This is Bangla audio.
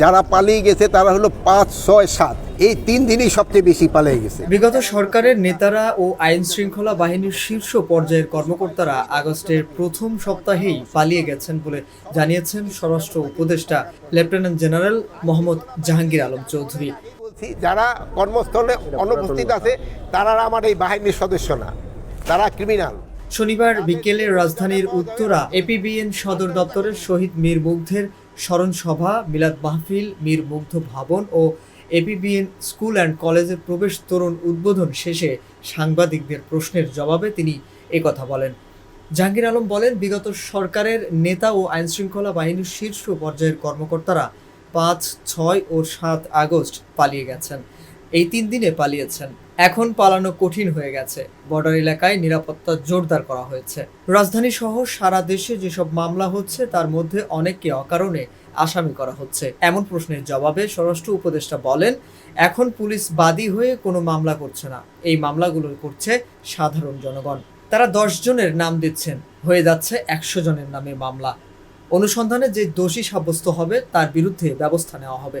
যারা পালিয়ে গেছে তারা হলো পাঁচ ছয় সাত। এই তিন দিনই সবচেয়ে বেশি পালিয়ে গেছে। বিগত সরকারের নেতারা ও আইন শৃঙ্খলা বাহিনীর শীর্ষ পর্যায়ের কর্মকর্তারা আগস্টের প্রথম সপ্তাহেই পালিয়ে গেছেন বলে জানিয়েছেন স্বরাষ্ট্র উপদেষ্টা লেফটেন্যান্ট জেনারেল মোহাম্মদ জাহাঙ্গীর আলম চৌধুরী। বলছি যারা কর্মস্থলে অনুপস্থিত আছে তারা আমার এই বাহিনীর সদস্য না। তারা ক্রিমিনাল শনিবার বিকেলে রাজধানীর উত্তরা এপিবিএন সদর দপ্তরের শহীদ মীর মুগ্ধের স্মরণ সভা মিলাদ মাহফিল, মীর মুগ্ধ ভবন ও এপিবিএন স্কুল অ্যান্ড কলেজের প্রবেশ তরুণ উদ্বোধন শেষে সাংবাদিকদের প্রশ্নের জবাবে তিনি একথা বলেন। জাহাঙ্গীর আলম বলেন, বিগত সরকারের নেতা ও আইনশৃঙ্খলা বাহিনীর শীর্ষ পর্যায়ের কর্মকর্তারা পাঁচ, ছয় ও সাত আগস্ট পালিয়ে গেছেন। এই তিন দিনে পালিয়েছেন। এখন পালানো কঠিন হয়ে গেছে। বর্ডার এলাকায় নিরাপত্তা জোরদার করা হয়েছে। রাজধানী সহ সারা দেশে যেসব মামলা হচ্ছে, তার মধ্যে অনেককে অকারণে আসামি করা হচ্ছে। এমন প্রশ্নের জবাবে স্বরাষ্ট্র উপদেষ্টা বলেন, এখন পুলিশ বাদী হয়ে কোনো মামলা করছে না। এই মামলাগুলো করছে সাধারণ জনগণ। তারা দশ জনের নাম দিচ্ছেন। হয়ে যাচ্ছে একশো জনের নামে মামলা। অনুসন্ধানে যে দোষী সাব্যস্ত হবে, তার বিরুদ্ধে ব্যবস্থা নেওয়া হবে।